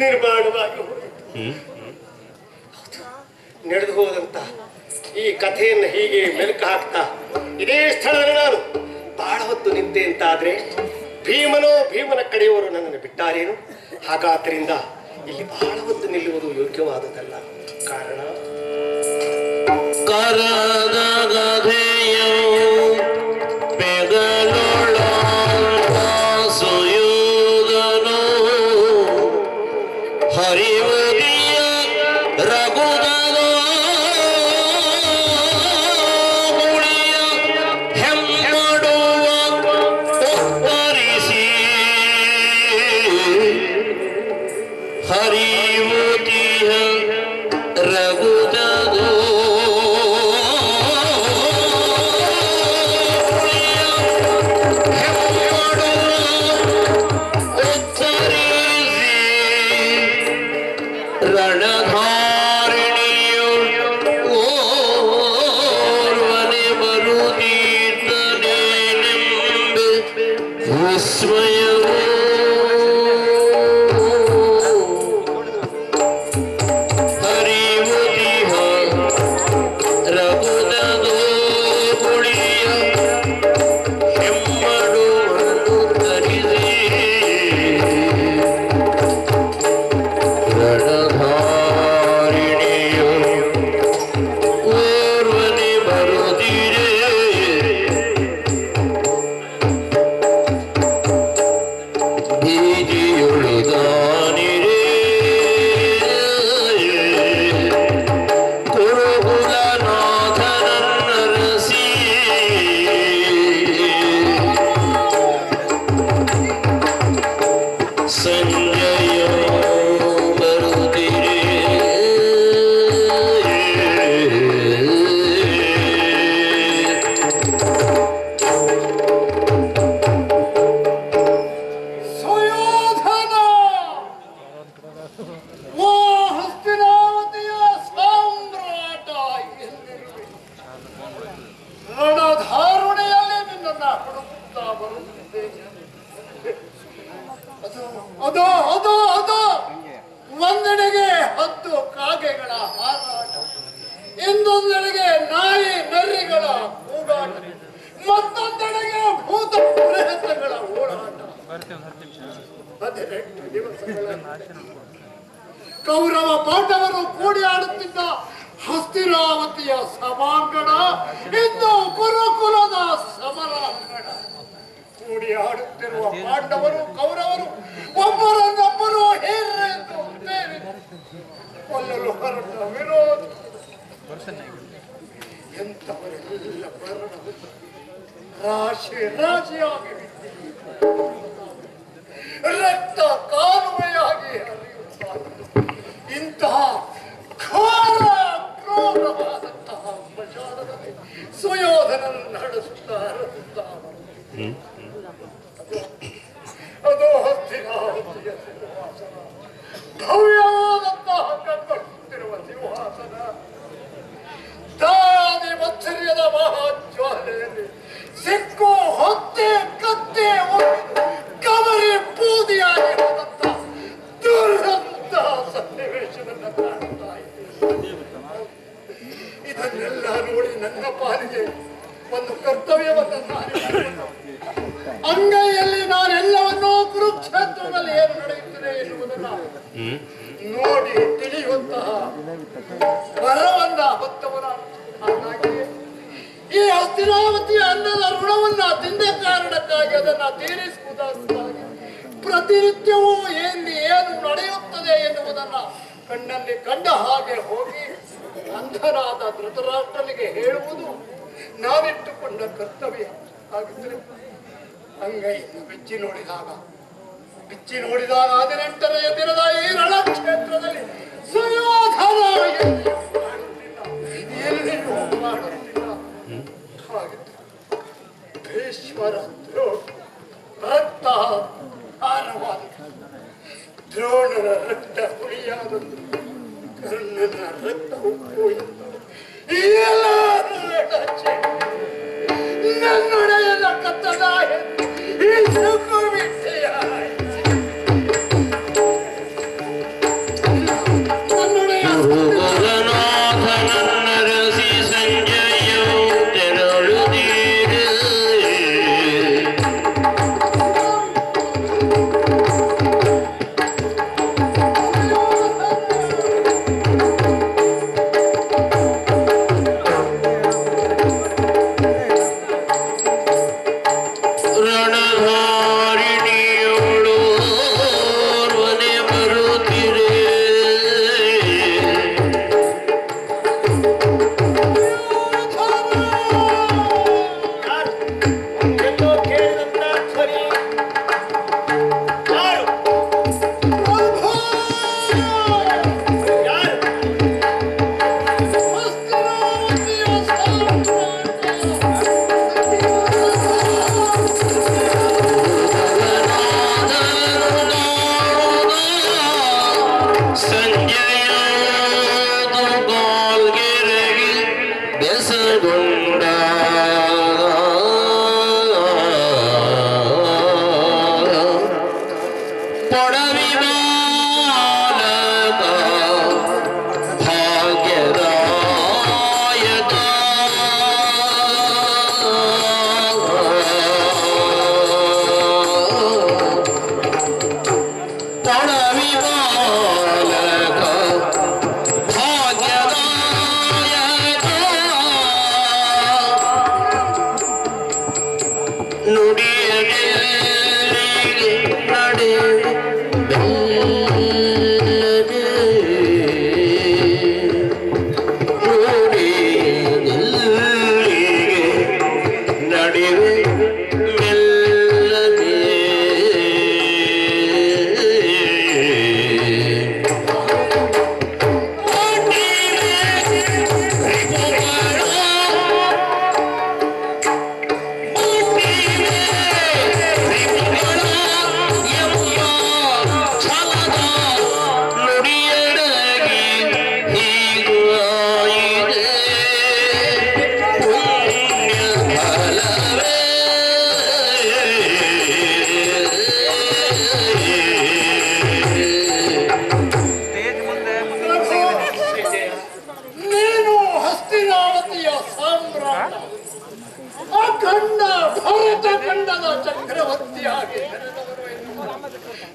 ನಿರ್ಮಾಣವಾಗಿ ಹೋಯಿತು. ನಡೆದು ಹೋದಂತ ಈ ಕಥೆಯನ್ನು ಹೀಗೆ ಮೆಲುಕು ಹಾಕ್ತಾ ಇದೇ ಸ್ಥಳದಲ್ಲಿ ನಾನು ಬಹಳ ಹೊತ್ತು ನಿಂತೆ ಅಂತಾದ್ರೆ ಭೀಮನೋ ಭೀಮನ ಕಡೆಯವರು ನನ್ನನ್ನು ಬಿಟ್ಟಾರೇನು? ಹಾಗಾದ್ರಿಂದ ಇಲ್ಲಿ ಬಹಳ ಹೊತ್ತು ನಿಲ್ಲುವುದು ಯೋಗ್ಯವಾದದಲ್ಲ ಕಾರಣ? ಕೂಡಿ ಆಡುತ್ತಿದ್ದ ಹಸ್ತಿರಾವತಿಯ ಸಭಾಂಗಣ, ಇಂದು ಕುರುಕುಲದ ಸಮರಾಂಗಣ. ಕೂಡಿ ಆಡುತ್ತಿರುವ ಪಾಂಡವರು, ಕೌರವರು, ಒಬ್ಬರನ್ನೊಬ್ಬರು ಹೇರೆಂದು ಕೊಲ್ಲಲು ಹೊರಟ ವಿರೋಧ. ಎಂಥವರೆಲ್ಲ ರಾಶಿ ರಾಶಿಯಾಗಿ ರಕ್ತ ಕಾಲುವೆಯಾಗಿ ಇಂತಹ ಸುಯೋಧನನ್ನು ನಡೆಸುತ್ತಾ ಹರಸುತ್ತಾ ಅದು ಹಸ್ತಿನಾವತಿಯ ಪ್ರತಿನಿತ್ಯವೂ ಎಲ್ಲಿ ಏನು ನಡೆಯುತ್ತದೆ ಎನ್ನುವುದನ್ನ ಕಣ್ಣಲ್ಲಿ ಕಂಡ ಹಾಗೆ ಹೋಗಿ ಅಂಧರಾದ ಧೃತರಾಷ್ಟ್ರನಿಗೆ ಹೇಳುವುದು ನಾವಿಟ್ಟುಕೊಂಡ ಕರ್ತವ್ಯ ಹಾಗಿದ್ರೆ ಅಂಗೈಯನ್ನು ಬಿಚ್ಚಿ ನೋಡಿದಾಗ ಬಿಚ್ಚಿ ನೋಡಿದಾಗ ಹದಿನೆಂಟನೆಯ ದಿನದ ಈ ರಣಕ್ಷೇತ್ರದಲ್ಲಿ ಸುಯೋಧನ ಎಲ್ಲಿಯೂ ಭೀಷ್ಮರ ರಕ್ತ ಹಾರವಾದ ದ್ರೋಣರ ರಕ್ತ ಹುಳಿಯಾದದ್ದು ಕರ್ಣನ ರಕ್ತ ಉಪ್ಪು ಎಲ್ಲರೂ ನನ್ನೊಡೆಯನ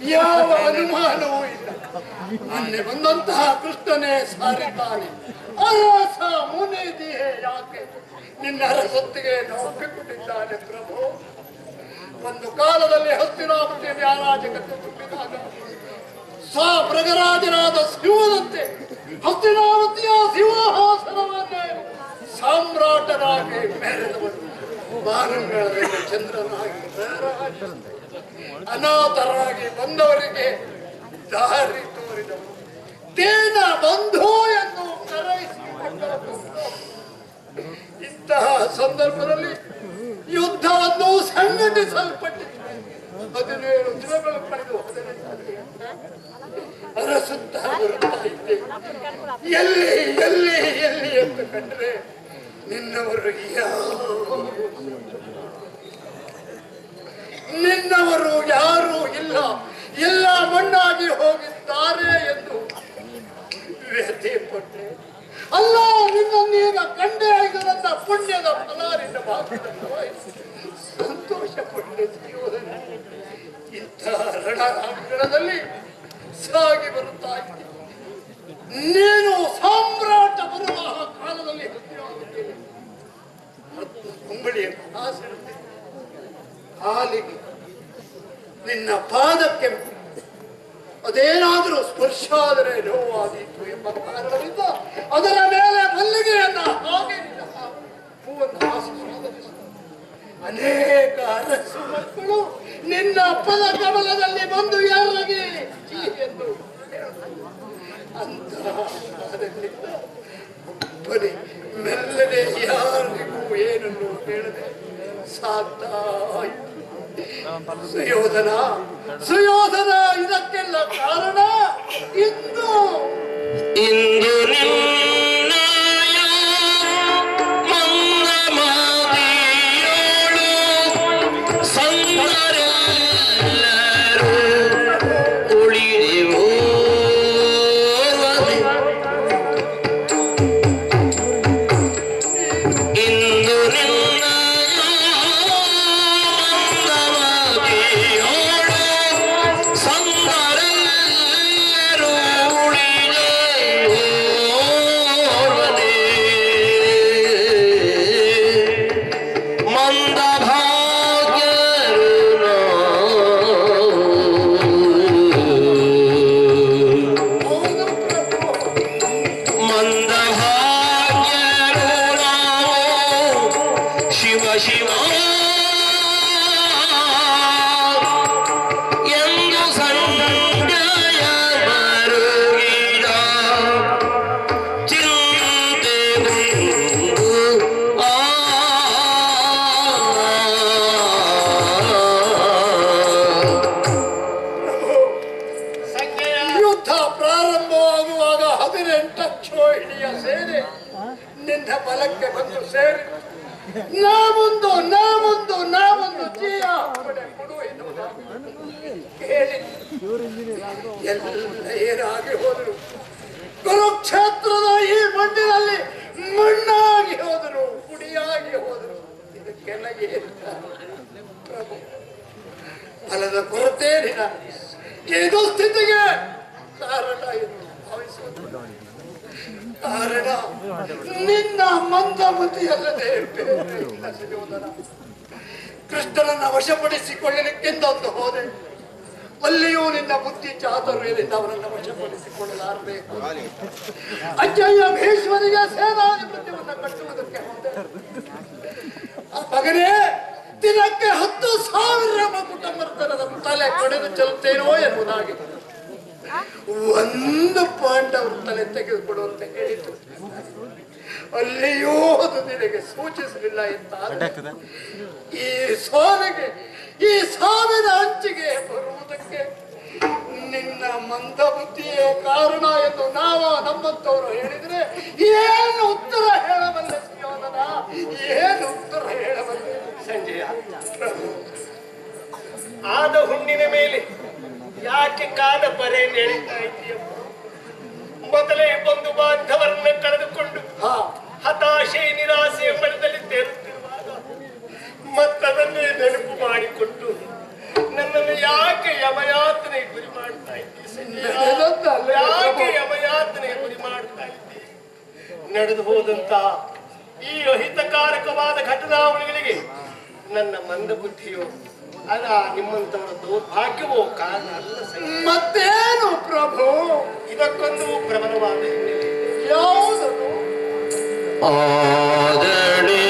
ಯಾವ ಅನುಮಾನವೂ ಇಲ್ಲ. ಮೊನ್ನೆ ಬಂದಂತಹ ಕೃಷ್ಣನೇ ಸಾರಿದ್ದಾನೆ. ಅರಸ ಮುನಿದಿಯೇ ಯಾಕೆ? ನಿನ್ನ ಅರಸೊತ್ತಿಗೆ ಕೊಟ್ಟಿದ್ದಾನೆ ಪ್ರಭು. ಒಂದು ಕಾಲದಲ್ಲಿ ಹಸ್ತಿನಾವತಿಯಲ್ಲಿ ವ್ಯಾರಾಜಕತೆ ತುಂಬಿದಾಗ ಸಾ ಪ್ರಗರಾಜನಾದ ಶಿವನಂತೆ ಹಸ್ತಿನಾವತಿಯ ಸಿಂಹಾಸನವನ್ನೇ ಸಾಮ್ರಾಟನಾಗಿ ಮೆರೆದವರು ಬಾನಂಗಳದಲ್ಲಿ ಚಂದ್ರನಾಗಿ. ಅನಾಥರಾಗಿ ಬಂದವರಿಗೆ ದಾರಿ ತೋರಿದವರು ದೇನ ಬಂಧು ಎಂದು ಕರೆಯಿಸಿಕೊಂಡವರು ಇಂತಹ ಸಂದರ್ಭದಲ್ಲಿ ಯುದ್ಧವನ್ನು ಸಂಘಟಿಸಲ್ಪಟ್ಟಿದೆ ಹದಿನೇಳು ದಿನಗಳು ಕಳೆದು ಅರಸುತ್ತಾ ಬರುತ್ತಾ ಇದ್ದೆ ಎಲ್ಲಿ ಎಲ್ಲಿ ಎಲ್ಲಿ ಎಂದು ಕಂಡ್ರೆ ನಿನ್ನವರು ಯಾರು? ನಿನ್ನವರು ಯಾರು ಇಲ್ಲ. ಎಲ್ಲ ಮಣ್ಣಾಗಿ ಹೋಗಿದ್ದಾರೆ ಎಂದು ವ್ಯಥೆ ಕೊಟ್ಟೆ ಅಲ್ಲ ನೀರ ಕಂಡೆ ಆಗಿರುವಂತ ಪುಣ್ಯದ ಫಲಾರಿನ ಸಂತೋಷ ಪಟ್ಟೆ ಜೀವನ ಇಂಥ ಸಾಗಿ ಬರುತ್ತಾ ನೀನು ಸಾಮ್ರಾಟ ಬರುವ ಕಾಲದಲ್ಲಿ ಹತ್ತಿರವಾಗಿದ್ದೇನೆ ಕುಂಬಳಿಯನ್ನು ಆಸೆ ಕಾಲಿಗೆ ನಿನ್ನ ಪಾದಕ್ಕೆ ಅದೇನಾದರೂ ಸ್ಪರ್ಶ ಆದರೆ ನೋವಾದೀತು ಎಂಬ ಕಾರಣದಿಂದ ಅದರ ಮೇಲೆ ಮಲ್ಲಿಗೆಯನ್ನ ಹಾಗೆ ಹೂವನ್ನು ಸ್ವಾಗತಿಸಿದ. ಅನೇಕ ಅರಸು ಮಕ್ಕಳು ನಿನ್ನ ಪದ ಕಮಲದಲ್ಲಿ ಬಂದು ಯಾರಿಗೆ ಎಂದು. ಅಂತಹ ಒಬ್ಬನೇ, ಮೆಲ್ಲನೆ ಯಾರಿಗೂ ಏನನ್ನು ಹೇಳದೆ ಸಾಧ್ಯ. ಸುಯೋಧನ ಸುಯೋಧನ ಇದಕ್ಕೆಲ್ಲ ಕಾರಣ ಇಂದು. ಇಂದು ಏನಾಗಿ ಹೋದರು. ಕುರುಕ್ಷೇತ್ರದ ಈ ಮಣ್ಣಿನಲ್ಲಿ ಮಣ್ಣಾಗಿ ಹೋದರು ಪುಡಿಯಾಗಿ ಹೋದರು? ಪ್ರಭು, ಫಲದ ಕೊರತೆ ನಿನ ಇದು ಸ್ಥಿತಿಗೆ ಕಾರಣ ಎಂದು ಭಾವಿಸುವುದು. ಕಾರಣ ನಿನ್ನ ಮಂದಮತಿಯಲ್ಲದೆ. ಕೃಷ್ಣನನ್ನ ವಶಪಡಿಸಿಕೊಳ್ಳಲಿಕ್ಕೆಂದೊಂದು ಹೋದೆ. ಅಲ್ಲಿಯೂ ನಿನ್ನ ಬುದ್ಧಿ ಚಾತುರ್ಯದಿಂದ ಅವರನ್ನು ವಶಪಡಿಸಿಕೊಳ್ಳಲಾರದೆ. ಅಜ್ಜಯ್ಯ ಭೀಷ್ಮನಿಗೆ ಸೇನಾಧಿಪತ್ಯವನ್ನು ಕಟ್ಟುವುದಕ್ಕೆ ಮಗನೇ ದಿನಕ್ಕೆ ಹತ್ತು ಸಾವಿರ ಕುಟುಂಬದ ತಲೆ ಕಡೆದು ಚಲುತ್ತೇನೋ ಎನ್ನುವುದಾಗಿ. ಒಂದು ಪಾಂಡವರು ತಲೆ ತೆಗೆದುಕೊಡುವಂತ ಹೇಳಿತು ಅಲ್ಲಿಯೂ ಅದು ನಿನಗೆ ಸೂಚಿಸಲಿಲ್ಲ ಎಂತ ಈ ಸೋಲಿಗೆ ಈ ಸಾವಿನ ಅಂಚಿಗೆ ಬರುವುದಕ್ಕೆ ನಿನ್ನ ಮಂದಬುದ್ಧಿಯೇ ಕಾರಣ ಎಂದು ನಾವ ನಮ್ಮಂತವರು ಹೇಳಿದ್ರೆ ಏನು ಉತ್ತರ ಹೇಳಬಲ್ಲೆ ಸಿಯೋದನ ಏನು ಉತ್ತರ ಹೇಳಬಲ್ಲೆ ಸಂಜಯ? ಆದ ಹುಣ್ಣಿನ ಮೇಲೆ ಯಾಕೆ ಕಾದ ಬರೆ ಎಳಿತಾ ಇದೆಯಪ್ಪ ಮೊದಲೇ ಬಂಧು ಬಾಂಧವರನ್ನ ಕಳೆದುಕೊಂಡು ಹತಾಶೆ ನಿರಾಸೆ ನೆನಪು ಮಾಡಿಕೊಟ್ಟು ನನ್ನನ್ನು ಯಾಕೆ ಯಮಯಾತನೆ ಗುರಿ ಮಾಡ್ತಾ ಇದ್ದೀ ಸಂಜಯ? ಯಾಕೆ ಯಮಯಾತನೆ ಗುರಿ ಮಾಡ್ತಾ ಇದ್ದೀ ನಡೆದು ಹೋದಂತ ಈ ಅಹಿತಕಾರಕವಾದ ಘಟನಾವಳಿಗಳಿಗೆ ನನ್ನ ಮಂದ ಬುದ್ಧಿಯೋ ಅದ ನಿಮ್ಮಂತವರ ದೌರ್ಭಾಗ್ಯವೋ ಕಾರಣ ಅಲ್ಲ. ಮತ್ತೇನು ಪ್ರಭು ಇದಕ್ಕೊಂದು ಪ್ರಬಲವಾದ. ಯಾವುದದು ಆದಳಿ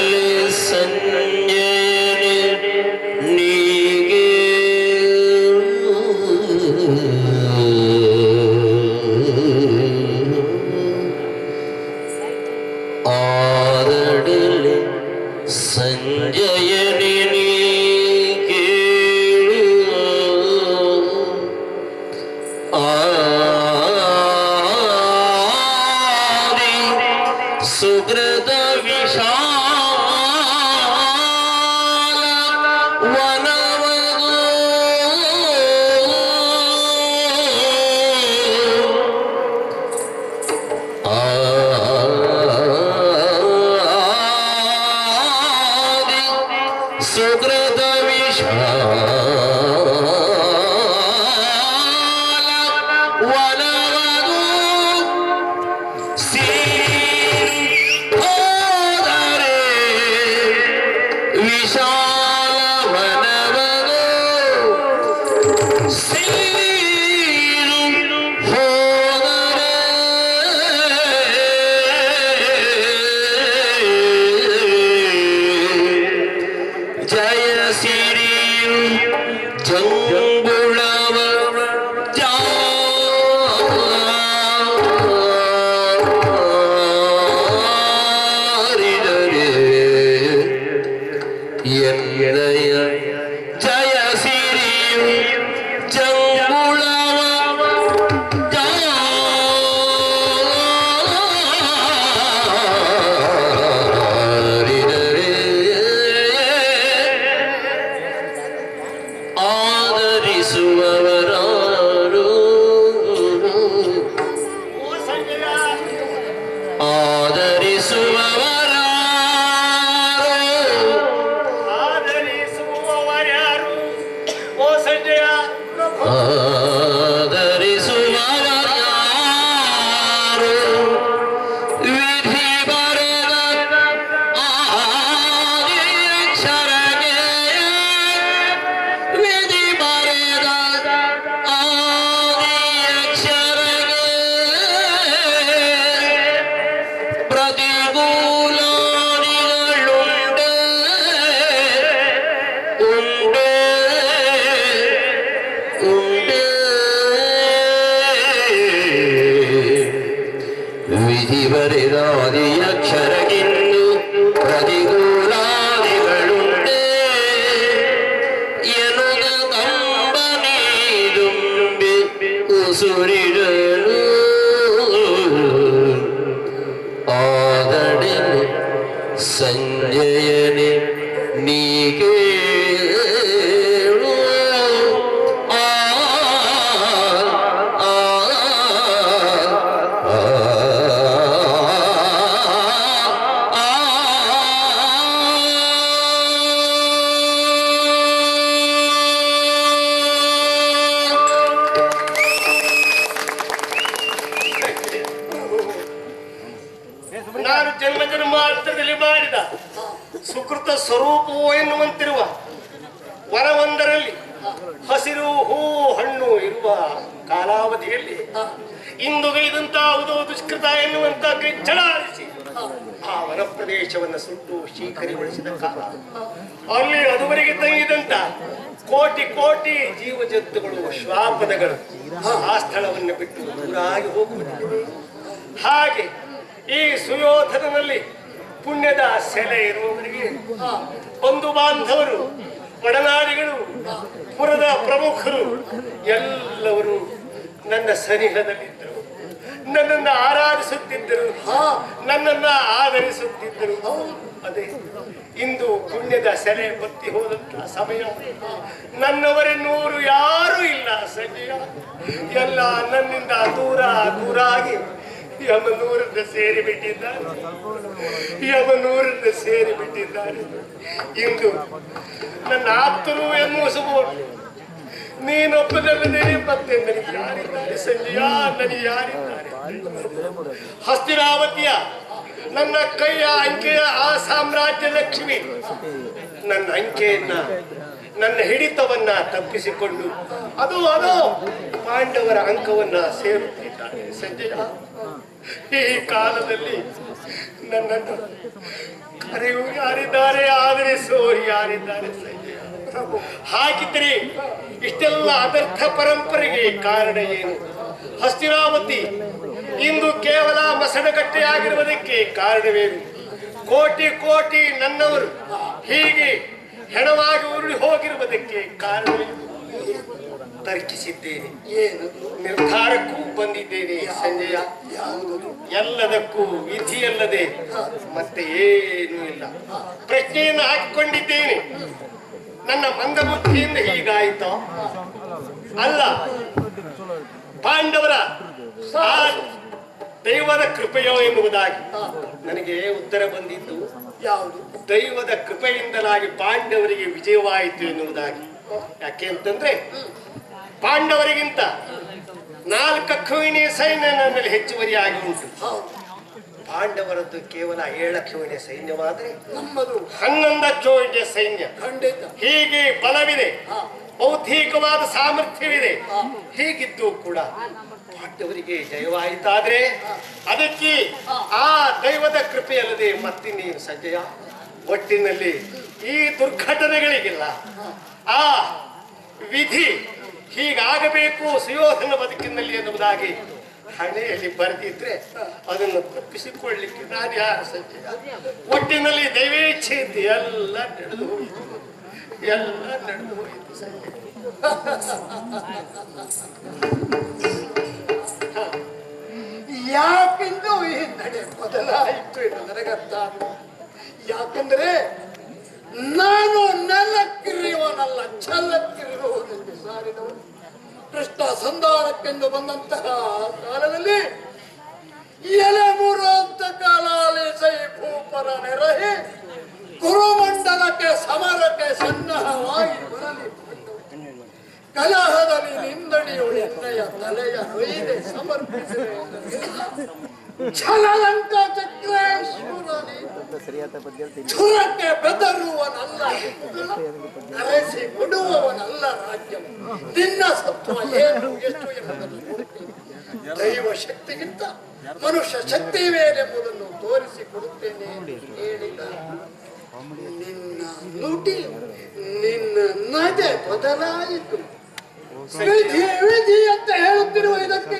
ಸ್ವರೂಪವೋ ಎನ್ನುವಂತಿರುವ ವರವೊಂದರಲ್ಲಿ ಹಸಿರು ಹೂ ಹಣ್ಣು ಇರುವ ಕಾಲಾವಧಿಯಲ್ಲಿ ಇಂದುಗೈದಂತಾವುದೋ ದುಷ್ಕೃತ ಎನ್ನುವಂತ ಆರಿಸಿ ಆ ವನ ಪ್ರದೇಶವನ್ನು ಸುಟ್ಟು ಶೀಕರಿಗೊಳಿಸಿದ ಕಾಲ. ಅಲ್ಲಿ ಅದುವರೆಗೆ ತಂಗಿದಂತ ಕೋಟಿ ಕೋಟಿ ಜೀವ ಜಂತುಗಳು ಶ್ವಾಪದಗಳು ಆ ಸ್ಥಳವನ್ನು ಬಿಟ್ಟು ದೂರಾಗಿ ಹೋಗುವುದು ಹಾಗೆ ಈ ಸುಯೋಧನನಲ್ಲಿ ಪುಣ್ಯದ ಸೆಲೆ ಇರುವವರಿಗೆ ಬಂಧು ಬಾಂಧವರು ಒಡನಾಡಿಗಳು ಪುರದ ಪ್ರಮುಖರು ಎಲ್ಲವರು ನನ್ನ ಸನಿಹದಲ್ಲಿದ್ದರು. ನನ್ನನ್ನು ಆರಾಧಿಸುತ್ತಿದ್ದರು ನನ್ನನ್ನು ಆಧರಿಸುತ್ತಿದ್ದರು. ಅದೇ, ಇಂದು ಪುಣ್ಯದ ಸೆಲೆ ಬತ್ತಿ ಹೋದಂತ ಸಮಯ. ನನ್ನವರೆನ್ನೂರು ಯಾರೂ ಇಲ್ಲ ಸಂಜಯ ಎಲ್ಲ ನನ್ನಿಂದ ದೂರ ದೂರ ಆಗಿ ಯಮನೂರನ್ನ ಸೇರಿ ಬಿಟ್ಟಿದ್ದಾರೆ. ಯಮನೂರನ್ನ ಸೇರಿ ಬಿಟ್ಟಿದ್ದಾರೆ. ಇಂದು ನನ್ನ ಆಪ್ತರು ಎನ್ನುವಸಬಹುದು ನೀನೊಬ್ಬನಲ್ಲಿ ಮತ್ತೆ ನನಗೆ ಯಾರಿದ್ದಾರೆ? ಸಂಜಯ? ನನಗೆ ಯಾರಿದ್ದಾರೆ? ಹಸ್ತಿರಾವತಿಯ ನನ್ನ ಕೈಯ ಅಂಕೆಯ ಆ ಸಾಮ್ರಾಜ್ಯ ಲಕ್ಷ್ಮಿ, ನನ್ನ ಅಂಕೆಯನ್ನ, ನನ್ನ ಹಿಡಿತವನ್ನ ತಪ್ಪಿಸಿಕೊಂಡು ಅದು ಅದು ಪಾಂಡವರ ಅಂಕವನ್ನ ಸೇರುತ್ತಿದ್ದಾನೆ ಸಂಜಯ? ಈ ಕಾಲದಲ್ಲಿ ನನ್ನನ್ನು ಕರೆಯುವರು ಯಾರಿದ್ದಾರೆ? ಸೋರಿ, ಯಾರಿದ್ದಾರೆ ಸಂಜಯ ಹಾಗಿದ್ರೆ ಇಷ್ಟೆಲ್ಲ ಅದರ್ಥ ಪರಂಪರೆಗೆ ಕಾರಣ ಏನು? ಹಸ್ತಿರಾವತಿ ಇಂದು ಕೇವಲ ಮಸಣಗಟ್ಟೆಯಾಗಿರುವುದಕ್ಕೆ ಕಾರಣವೇನು? ಕೋಟಿ ಕೋಟಿ ನನ್ನವರು ಹೀಗೆ ಹೆಣವಾಗಿ ಉರುಳಿ ಹೋಗಿರುವುದಕ್ಕೆ ಕಾರಣವೇನು? ತರ್ಕಿಸಿದ್ದೇನೆ ಏನು ನಿರ್ಧಾರಕ್ಕೂ ಬಂದಿದ್ದೇನೆ ಸಂಜಯ. ಎಲ್ಲದಕ್ಕೂ ವಿಧಿಯಲ್ಲದೆ ಮತ್ತೆ ಏನೂ ಇಲ್ಲ. ಪ್ರಶ್ನೆಯನ್ನು ಹಾಕಿಕೊಂಡಿದ್ದೇನೆ. ನನ್ನ ಮಂದಬುದ್ಧಿಯಿಂದ ಹೀಗಾಯಿತು? ಅಲ್ಲ ಪಾಂಡವರ ದೈವದ ಕೃಪೆಯೋ ಎಂಬುದಾಗಿ ನನಗೆ ಉತ್ತರ ಬಂದಿದ್ದು ಯಾವುದು? ದೈವದ ಕೃಪೆಯಿಂದಲಾಗಿ ಪಾಂಡವರಿಗೆ ವಿಜಯವಾಯಿತು ಎನ್ನುವುದಾಗಿ. ಯಾಕೆ ಅಂತಂದ್ರೆ ಪಾಂಡವರಿಗಿಂತ ನಾಲ್ಕಕ್ಷುವಿನಿ ಸೈನ್ಯ ನನ್ನಲ್ಲಿ ಹೆಚ್ಚುವರಿಯಾಗಿ ಉಂಟು. ಹೌದು ಪಾಂಡವರದ್ದು ಕೇವಲ ಏಳಕ್ಷವಿನ ಸೈನ್ಯವಾದ್ರೆ ನಮ್ಮದು ಹನ್ನೊಂದಕ್ಷುವಿನ ಸೈನ್ಯ. ಖಂಡಿತ. ಹೀಗೆ ಬಲವಿದೆ. ಬೌದ್ಧಿಕವಾದ ಸಾಮರ್ಥ್ಯವಿದೆ. ಹೀಗಿದ್ದು ಕೂಡ ಪಾಂಡವರಿಗೆ ಜಯವಾಯಿತಾದ್ರೆ ಅದಕ್ಕೆ ಆ ದೈವದ ಕೃಪೆಯಲ್ಲದೆ ಮತ್ತಿನ್ನೇನು ಸಂಜಯ? ಒಟ್ಟಿನಲ್ಲಿ ಈ ದುರ್ಘಟನೆಗಳಿಗಿಲ್ಲ ಆ ವಿಧಿ ಹೀಗಾಗಬೇಕು ಸುಯೋಧನ ಬದುಕಿನಲ್ಲಿ ಎನ್ನುವುದಾಗಿ ಹಣೆಯಲ್ಲಿ ಬರೆದಿದ್ರೆ ಅದನ್ನು ತಪ್ಪಿಸಿಕೊಳ್ಳಿಕ್ಕೆ ನಾನು ಯಾರು ಸಂಜಯ ಒಟ್ಟಿನಲ್ಲಿ ದೈವೇಚ್ಛೆ ಇದ್ದು ಎಲ್ಲ ನಡೆದು ಹೋಯಿತು. ಎಲ್ಲ ನಡೆದು ಹೋಯಿತು ಸಂಜಯ ಯಾಕೆಂದು ಈ ನಡೆ ಬದಲಾಯಿತು ಎಂದು ನನಗರ್ಥ. ಯಾಕಂದ್ರೆ ನಾನು ನೆಲಕ್ಕಿರಿಯುವನಲ್ಲ ಸಾರಿದವನು ಕೃಷ್ಣ ಸಂಧಾನಕ್ಕೆಂದು ಬಂದಂತಹ ಕಾಲದಲ್ಲಿ ಎಲೆಮುರು ಅಂತ ಕಾಲಾಲಿಸೈ ಭೂಪರ ನೆರಹಿ ಕುರುಮಂಡಲಕ್ಕೆ ಸಮರಕ್ಕೆ ಸನ್ನಹವಾಗಿ ಬರಲಿ ಕಲಹದಲ್ಲಿ ನಿಂದಣಿಯು ಎನ್ನಯ ತಲೆಯ ಹೊಯ್ದೆ ಸಮರ್ಪಿಸಿದೆ ಛಲಲಂಕ ಚಕ್ರೇಶ್ವರನೇ ಬೆದರುವ ಅರಸಿ ಕೊಡುವವನಲ್ಲ ರಾಜ್ಯ ನಿನ್ನ ಸತ್ವ ಏನು, ಎಷ್ಟು ಎಂಬುದನ್ನು ದೈವ ಶಕ್ತಿಗಿಂತ ಮನುಷ್ಯ ಶಕ್ತಿ ಮೇಲೆಂಬುದನ್ನು ತೋರಿಸಿಕೊಡುತ್ತೇನೆ ಕೊಡುತ್ತೇನೆ ಹೇಳಿದ ನಿನ್ನ ನುಡಿ ನಿನ್ನ ನಡೆ ಬದಲಾಯಿತು. ವಿಧಿ ವಿಧಿ ಅಂತ ಹೇಳುತ್ತಿರುವ ಇದಕ್ಕೆ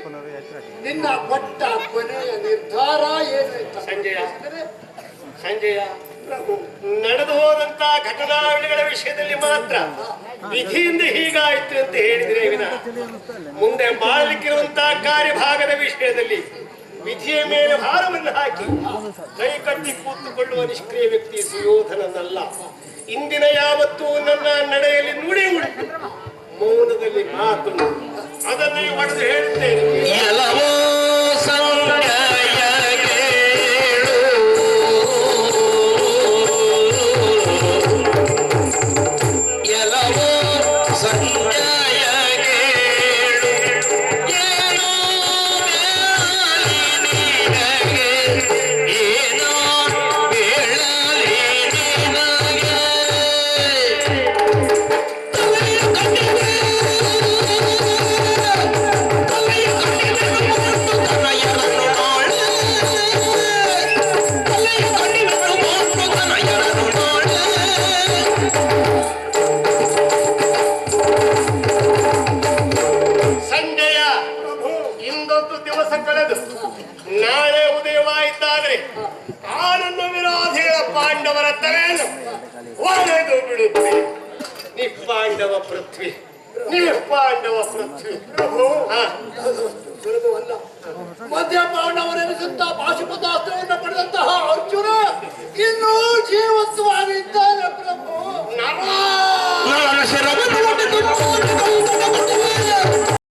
ನಿನ್ನ ಕೊಟ್ಟ ಕೊನೆಯ ನಿರ್ಧಾರ ಏನಾಯ್ತು ಸಂಜಯ ಸಂಜಯ. ನಡೆದು ಹೋದಂತ ಘಟನಾವಳಿಗಳ ವಿಷಯದಲ್ಲಿ ಮಾತ್ರ ವಿಧಿಯಿಂದ ಹೀಗಾಯ್ತು ಅಂತ ಹೇಳಿದ್ರೆ ವಿನ ಮುಂದೆ ಮಾಡಲಿಕ್ಕಿರುವಂತಹ ಕಾರ್ಯಭಾಗದ ವಿಷಯದಲ್ಲಿ ವಿಧಿಯ ಮೇಲೆ ಭಾರವನ್ನು ಹಾಕಿ ಕೈ ಕಟ್ಟಿ ಕೂತುಕೊಳ್ಳುವ ನಿಷ್ಕ್ರಿಯ ವ್ಯಕ್ತಿ ಸುಯೋಧನನಲ್ಲ. ಇಂದಿನ ಯಾವತ್ತೂ ನನ್ನ ನಡೆಯಲ್ಲಿ ನುಡಿ ಉಂಟು. ಮೌನದಲ್ಲಿ ಮಾತು. ಅದನ್ನೇ ಒಡೆದು ಹೇಳುತ್ತೇನೆ.